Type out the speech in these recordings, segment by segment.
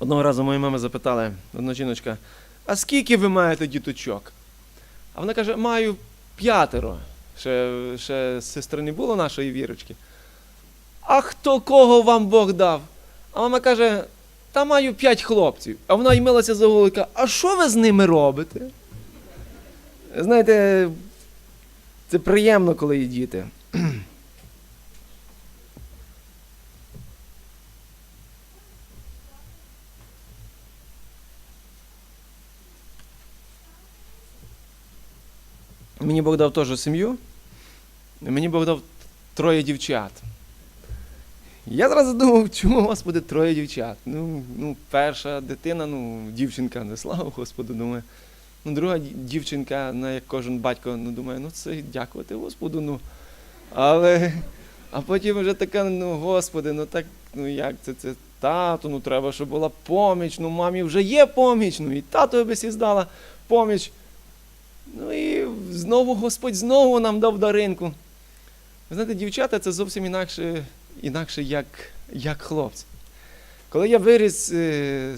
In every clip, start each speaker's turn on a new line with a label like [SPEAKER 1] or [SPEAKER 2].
[SPEAKER 1] Одного разу моя мама запитала, одна жіночка, а скільки ви маєте діточок? А вона каже, маю п'ятеро. Ще, ще сестри не було нашої вірочки. А хто кого вам Бог дав? А мама каже, та маю п'ять хлопців. А вона й милася за каже, а що ви з ними робите? Знаєте, це приємно, коли є діти. Мені Бог дав теж сім'ю. Мені Бог дав троє дівчат. Я зразу думав, чому у вас буде троє дівчат? Ну, ну перша дитина, ну, дівчинка, не слава Господу, думаю. Ну, друга дівчинка, ну, як кожен батько, ну, думає, ну це дякувати Господу. ну. Але, а потім вже така, ну, Господи, ну так, ну як це, це тато, ну треба, щоб була поміч, ну мамі вже є поміч, ну і тато би сі здала поміч. Ну і знову Господь знову нам дав даринку. Ви знаєте, дівчата це зовсім інакше, інакше як, як хлопці. Коли я виріс е,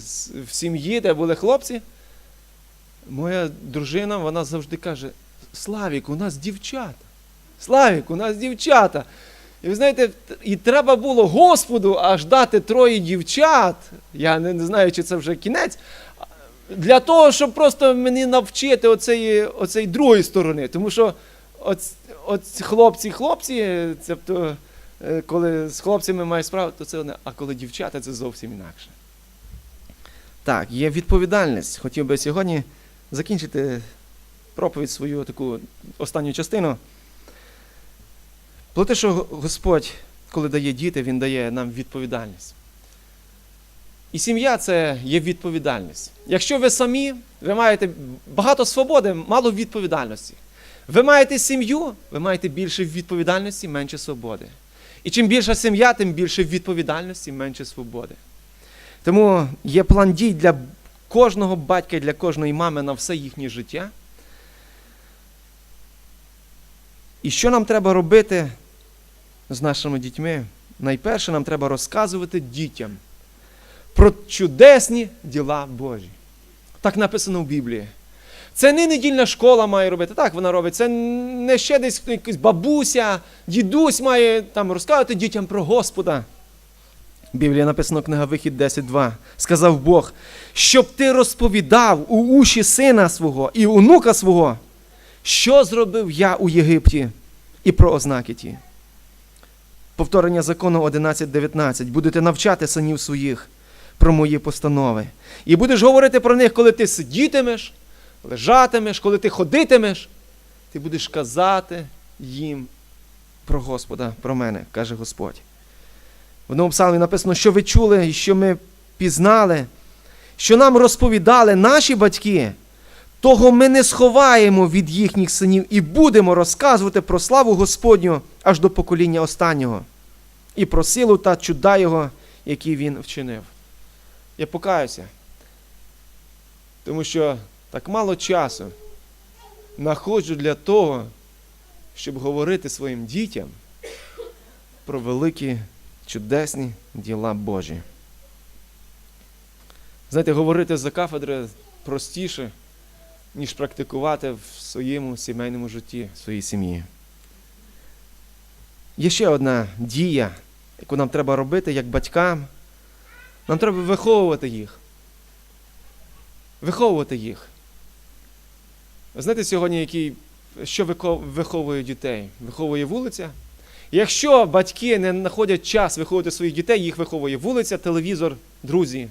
[SPEAKER 1] в сім'ї, де були хлопці, моя дружина вона завжди каже: Славік, у нас дівчата. Славік, у нас дівчата. І ви знаєте, і треба було Господу аж дати троє дівчат. Я не знаю, чи це вже кінець. Для того, щоб просто мені навчити оцеї, оцеї другої сторони. Тому що оц, оц, хлопці, хлопці, тобто, е, коли з хлопцями маєш справу, то це одне, а коли дівчата, це зовсім інакше. Так, є відповідальність. Хотів би сьогодні закінчити проповідь свою таку останню частину. Про те, що Господь, коли дає діти, Він дає нам відповідальність. І сім'я це є відповідальність. Якщо ви самі, ви маєте багато свободи, мало відповідальності. Ви маєте сім'ю, ви маєте більше відповідальності, менше свободи. І чим більша сім'я, тим більше відповідальності, менше свободи. Тому є план дій для кожного батька і для кожної мами на все їхнє життя. І що нам треба робити з нашими дітьми? Найперше, нам треба розказувати дітям про чудесні діла Божі. Так написано в Біблії. Це не недільна школа має робити. Так вона робить. Це не ще десь якась бабуся, дідусь має там розказувати дітям про Господа. В Біблії написано книга Вихід 10.2. Сказав Бог, щоб ти розповідав у уші сина свого і онука свого, що зробив я у Єгипті, і про ознаки ті. Повторення закону 11.19. Будете навчати синів своїх про мої постанови. І будеш говорити про них, коли ти сидітимеш, лежатимеш, коли ти ходитимеш, ти будеш казати їм про Господа, про мене, каже Господь. В одному псалмі написано, що ви чули і що ми пізнали, що нам розповідали наші батьки, того ми не сховаємо від їхніх синів і будемо розказувати про славу Господню аж до покоління останнього, і про силу та чуда Його, які він вчинив. Я покаюся, тому що так мало часу знаходжу для того, щоб говорити своїм дітям про великі чудесні діла Божі. Знаєте, говорити за кафедри простіше, ніж практикувати в своєму сімейному житті, в своїй сім'ї. Є ще одна дія, яку нам треба робити як батькам. Нам треба виховувати їх. Виховувати їх. Знаєте сьогодні, який, що виховує дітей? Виховує вулиця. Якщо батьки не знаходять час виховувати своїх дітей, їх виховує вулиця, телевізор, друзі.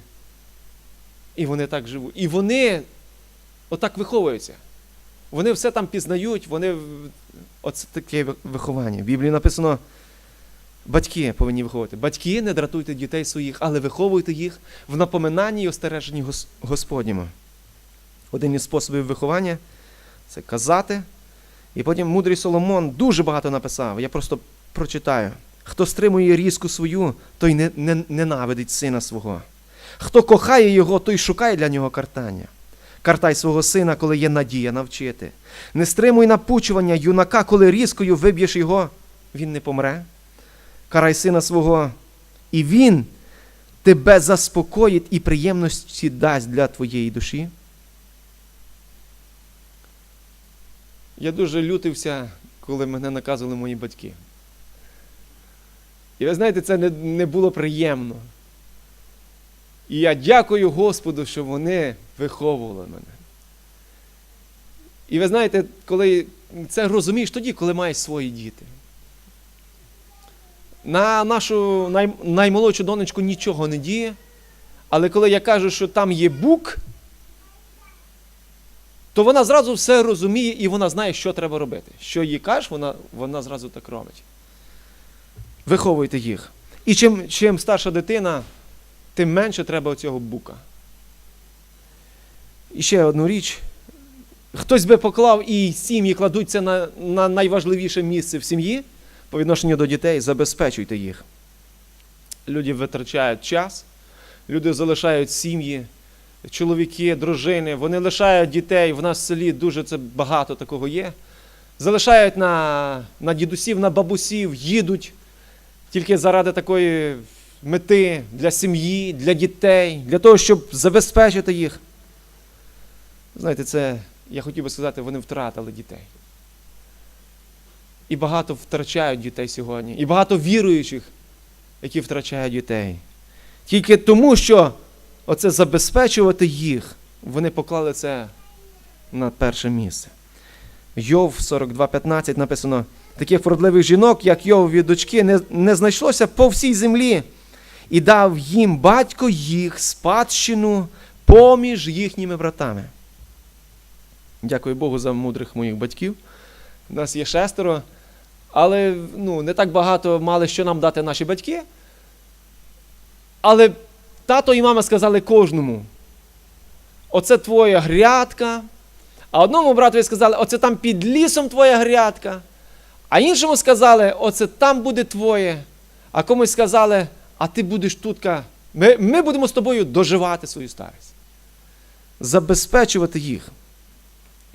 [SPEAKER 1] І вони так живуть. І вони отак виховуються. Вони все там пізнають, вони. Оце таке виховання. В Біблії написано. Батьки повинні виховувати. Батьки не дратуйте дітей своїх, але виховуйте їх в напоминанні і остереженні Гос- Господньому. Один із способів виховання це казати. І потім мудрий Соломон дуже багато написав. Я просто прочитаю. Хто стримує різку свою, той не, не, ненавидить сина свого. Хто кохає його, той шукає для нього картання. Картай свого сина, коли є надія навчити. Не стримуй напучування юнака, коли різкою виб'єш його, він не помре карай сина свого, і він тебе заспокоїть і приємності дасть для твоєї душі? Я дуже лютився, коли мене наказували мої батьки. І ви знаєте, це не, не було приємно. І я дякую Господу, що вони виховували мене. І ви знаєте, коли це розумієш тоді, коли маєш свої діти. На нашу най, наймолодшу донечку нічого не діє, але коли я кажу, що там є бук, то вона зразу все розуміє і вона знає, що треба робити. Що їй кажеш, вона, вона зразу так робить. Виховуйте їх. І чим, чим старша дитина, тим менше треба оцього бука. І ще одну річ. Хтось би поклав і сім'ї кладуть це на, на найважливіше місце в сім'ї по відношенню до дітей, забезпечуйте їх. Люди витрачають час, люди залишають сім'ї, чоловіки, дружини, вони лишають дітей. В нас в селі дуже це багато такого є. Залишають на, на дідусів, на бабусів, їдуть тільки заради такої мети для сім'ї, для дітей, для того, щоб забезпечити їх. Знаєте, це, я хотів би сказати, вони втратили дітей. І багато втрачають дітей сьогодні. І багато віруючих, які втрачають дітей. Тільки тому, що оце забезпечувати їх, вони поклали це на перше місце. Йов 42.15 написано: таких вродливих жінок, як Йовові дочки, не, не знайшлося по всій землі, і дав їм батько їх спадщину поміж їхніми братами. Дякую Богу за мудрих моїх батьків. Нас є шестеро, але ну, не так багато мали що нам дати наші батьки. Але тато і мама сказали кожному: оце твоя грядка. А одному братові сказали, оце там під лісом твоя грядка. А іншому сказали, оце там буде твоє. А комусь сказали, а ти будеш тут. Ми, ми будемо з тобою доживати свою старість. Забезпечувати їх.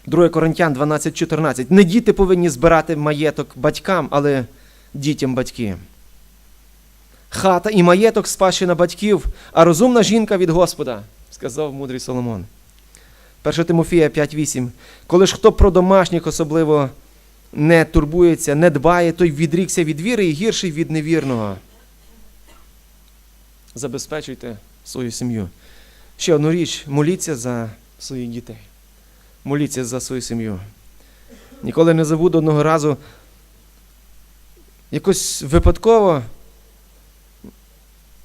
[SPEAKER 1] 2 Коринтян 12.14. Не діти повинні збирати маєток батькам, але дітям батьки. Хата і маєток спадщина батьків, а розумна жінка від Господа, сказав мудрий Соломон. 1 Тимофія 5.8. Коли ж хто про домашніх особливо не турбується, не дбає, той відрікся від віри і гірший від невірного. Забезпечуйте свою сім'ю. Ще одну річ, моліться за своїх дітей. Моліться за свою сім'ю. Ніколи не забуду одного разу. Якось випадково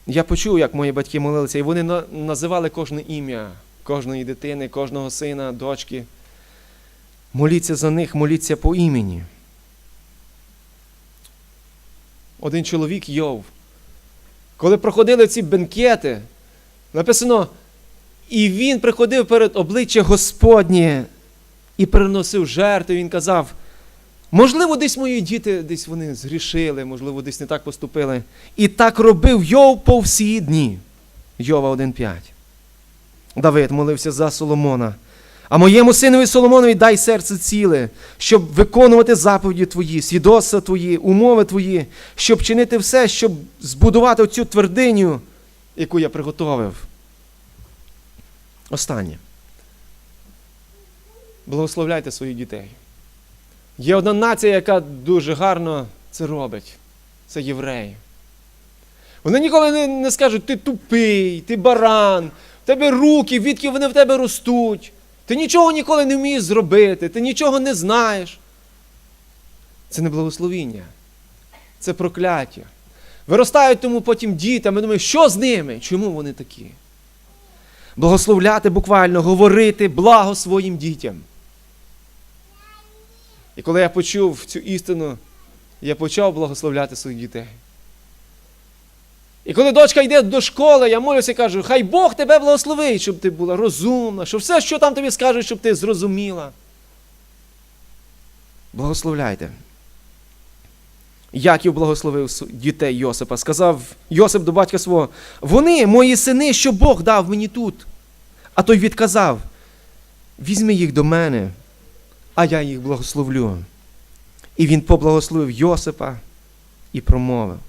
[SPEAKER 1] я почув, як мої батьки молилися, і вони називали кожне ім'я кожної дитини, кожного сина, дочки. Моліться за них, моліться по імені. Один чоловік Йов. Коли проходили ці бенкети, написано, і він приходив перед обличчя Господнє і приносив жертви. Він казав, можливо, десь мої діти десь вони згрішили, можливо, десь не так поступили. І так робив Йов по всі дні. Йова 1.5. Давид молився за Соломона. А моєму синові Соломонові дай серце ціле, щоб виконувати заповіді твої, свідоцтва твої, умови твої, щоб чинити все, щоб збудувати цю твердиню, яку я приготовив. Останнє. Благословляйте своїх дітей. Є одна нація, яка дуже гарно це робить. Це євреї. Вони ніколи не, не скажуть, ти тупий, ти баран, в тебе руки, відки вони в тебе ростуть. Ти нічого ніколи не вмієш зробити, ти нічого не знаєш. Це не благословіння, це прокляття. Виростають тому потім діти, ми думаємо, що з ними? Чому вони такі? Благословляти буквально, говорити благо своїм дітям. І коли я почув цю істину, я почав благословляти своїх дітей. І коли дочка йде до школи, я молюся і кажу, хай Бог тебе благословить, щоб ти була розумна, щоб все, що там тобі скажуть, щоб ти зрозуміла. Благословляйте. Яків благословив дітей Йосипа. Сказав Йосип до батька свого: вони, мої сини, що Бог дав мені тут. А той відказав: візьми їх до мене, а я їх благословлю. І він поблагословив Йосипа і промовив.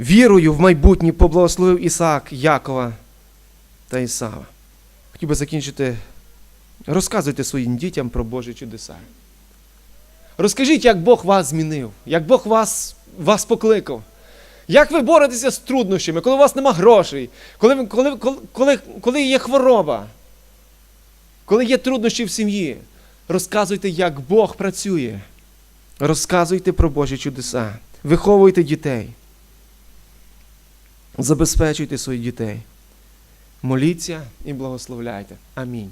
[SPEAKER 1] вірою в майбутнє поблагословив Ісаак, Якова та Ісава. Хотів би закінчити. Розказуйте своїм дітям про Божі чудеса. Розкажіть, як Бог вас змінив, як Бог вас, вас покликав. Як ви боретеся з труднощами, коли у вас нема грошей, коли, коли, коли, коли, є хвороба, коли є труднощі в сім'ї, розказуйте, як Бог працює. Розказуйте про Божі чудеса. Виховуйте дітей. Забезпечуйте своїх дітей. Моліться і благословляйте. Амінь.